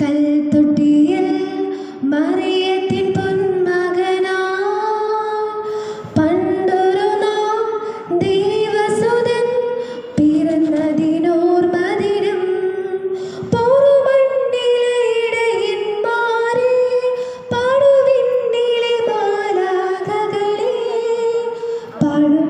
കൽത്തൊട്ടിയിൽ മറിയത്തിൻ പൊന്മകനാ. പണ്ടൊരു നാം ദൈവസുതൻ പിറന്നതിനോർമദിനം പൊറുമണ്ണിലെ ഇടയന്മാരെ പാടുവിണ്ണിലെ ബാലാകകളെ. പാടും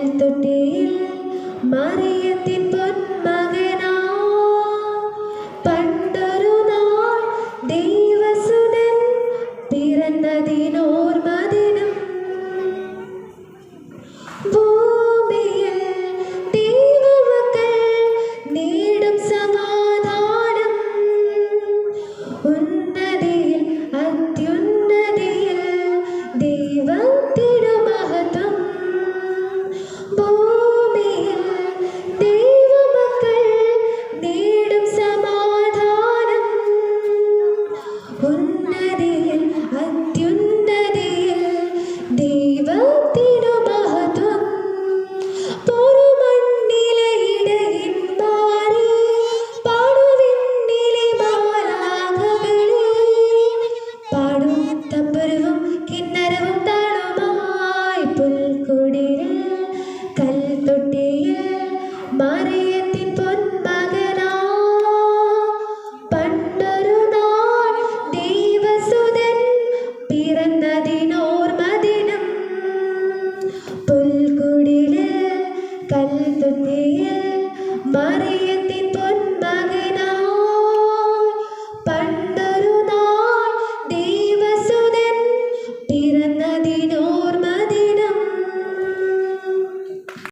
കൽത്തൊട്ടിയിൽ മറിയത്തിൻ പൊന്മകനാ.